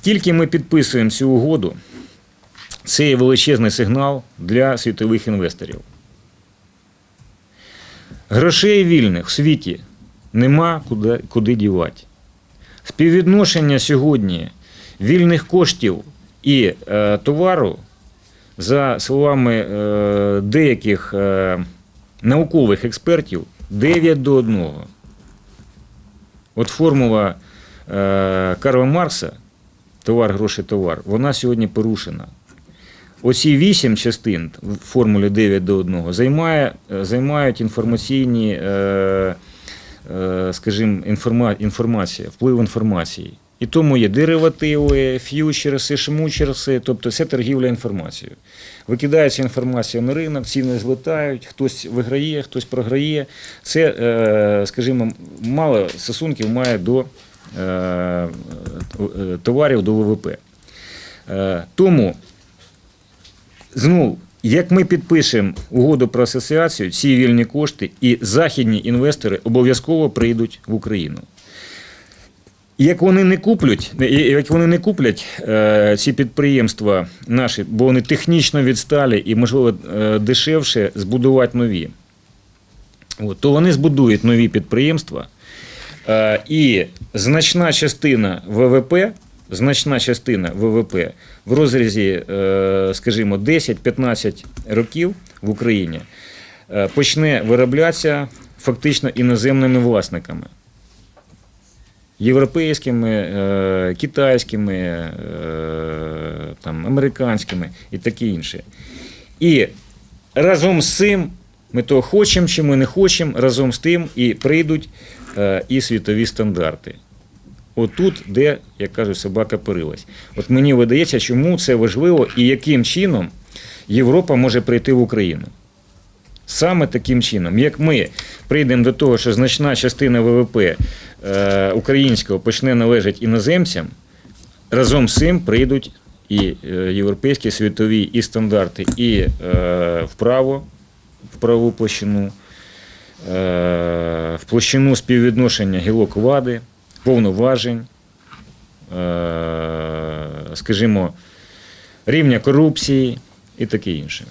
Тільки ми підписуємо цю угоду, це є величезний сигнал для світових інвесторів. Грошей вільних в світі нема куди, куди дівати. Співвідношення сьогодні вільних коштів і е, товару, за словами е, деяких е, наукових експертів, 9 до 1. От формула е, Карла Маркса товар, гроші, товар, вона сьогодні порушена. Оці вісім частин в формулі 9 до 1 займає, е, займають інформаційні, е, е, скажімо, інформа, інформація, вплив інформації. І тому є деривативи, ф'ючерси, шмучерси, тобто все торгівля інформацією. Викидається інформація на ринок, ціни злетають, хтось виграє, хтось програє. Це, скажімо, мало стосунків має до товарів до ВВП. Е, Тому Знову, як ми підпишемо угоду про асоціацію, ці вільні кошти і західні інвестори обов'язково прийдуть в Україну. Як вони не куплять, як вони не куплять е, ці підприємства наші, бо вони технічно відсталі і, можливо, е, дешевше збудувати нові, то вони збудують нові підприємства, е, і значна частина ВВП, значна частина ВВП в розрізі, е, скажімо, 10-15 років в Україні е, почне вироблятися фактично іноземними власниками. Європейськими, е, китайськими, там, американськими і таке інше. І разом з цим, ми то хочемо чи ми не хочемо, разом з тим і прийдуть і світові стандарти. Отут, де, як кажуть, собака порилась. От мені видається, чому це важливо і яким чином Європа може прийти в Україну. Саме таким чином, як ми прийдемо до того, що значна частина ВВП е, українського почне належати іноземцям, разом з цим прийдуть і е, європейські світові і стандарти, і е, вправо, в правову площину, е, в площину співвідношення гілок влади, повноважень, е, скажімо, рівня корупції і таке інше.